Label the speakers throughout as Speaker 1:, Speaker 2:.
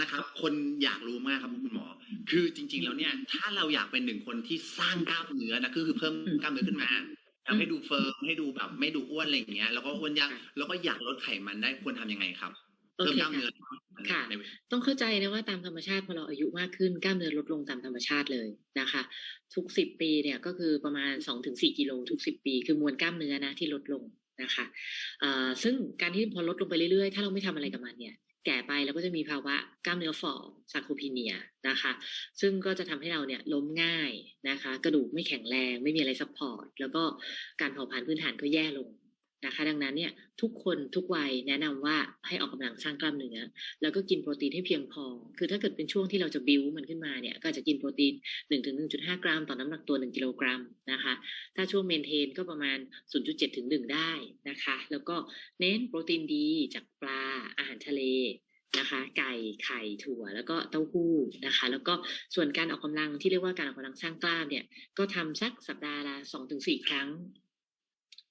Speaker 1: นะครับ คนอยากรู้มากครับคุณหมอ คือจริง ๆ แล้วเนี่ย ถ้าเราอยากเป็นหนึ่งคนที่สร้างกล้ามเนื้อนะก็คือเพิ่มกล้ามเนื้อขึ้นมาทำให้ดูเฟิร์มให้ดูแบบ ไม่ดูอ้วนอะไรอย่างเงี้ย แล้วก็อ้วนยากแล้วก็อยากลดไขมันได้ควรทำยังไงครับ
Speaker 2: โอ
Speaker 1: เพิ่ม
Speaker 2: เค
Speaker 1: กล้ามเนื้อ
Speaker 2: ค่ะ
Speaker 1: ใน
Speaker 2: ต้องเข้าใจนะว่าตามธรรมชาติพอเราอายุมากขึ้นกล้ามเนื้อลดลงตามธรรมชาติเลยนะคะ ทุกสิบปีเนี่ยก็คือประมาณสองถึงสี่กิโลทุกสิบปี คือมวลกล้ามเนื้อนะที่ลดลงนะคะเอ่อซึ่งการที่พอลดลงไปเรื่อยๆ ถ้าเราไม่ทำอะไรกับมันเนี่ย แก่ไปเราก็จะมีภาวะกล้ามเนื้อฝ่อซาโคพีเนียนะคะ ซึ่งก็จะทำให้เราเนี่ยล้มง่ายนะคะ กระดูกไม่แข็งแรง ไม่มีอะไรซัพพอร์ต แล้วก็การเผาผลาญพื้นฐานก็แย่ลง นะคะ ดังนั้นเนี่ยทุกคนทุกวัยแนะนำว่าให้ออกกำลังสร้างกล้ามเนื้อแล้วก็กินโปรตีนให้เพียงพอ คือถ้าเกิดเป็นช่วงที่เราจะบิวมันขึ้นมาเนี่ยก็จะกินโปรตีน1ถึง1.5 กรัมต่อน้ำหนักตัว 1 กิโลกรัมนะคะ ถ้าช่วงเมนเทนก็ประมาณ 0.7 ถึง 1 ได้นะคะ แล้วก็เน้นโปรตีนดีจากปลาอาหารทะเลนะคะไก่ไข่ถั่วแล้วก็เต้าหู้นะคะ แล้วก็ส่วนการออกกำลังที่เรียกว่าการออกกำลังสร้างกล้ามเนี่ยก็ทำสักสัปดาห์ละ2-4ครั้ง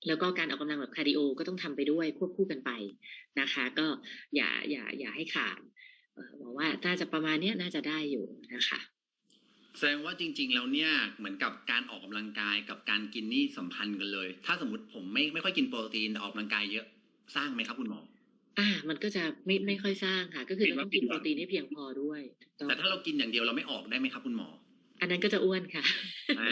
Speaker 2: แล้วก็การออกกำลังแบบคาร์ดิโอก็ต้องทำไปด้วยควบคู่กันไปนะคะ ก็อย่าอย่าอย่าให้ขาดเอ่อบอกว่าน่าจะประมาณเนี้ยน่าจะได้อยู่นะคะ
Speaker 1: แสดงว่าจริง ๆ แล้วเนี่ยเหมือนกับการออกกำลังกายกับการกินนี่สัมพันธ์กันเลย ถ้าสมมติผมไม่ไม่ค่อยกินโปรตีนแต่ออกกำลังกายเยอะสร้างไหมครับคุณหมอ
Speaker 2: อ่า มันก็จะไม่ไม่ค่อยสร้างค่ะ ก็คือเราต้องกินโปรตีนให้เพียงพอด้วยถูกต้อง
Speaker 1: แต่ถ้าเรากินอย่างเดียวเราไม่ออกได้ไหมครับคุณหมอ
Speaker 2: อันนั้นก็จะอ้วนค่ะ
Speaker 1: อ่า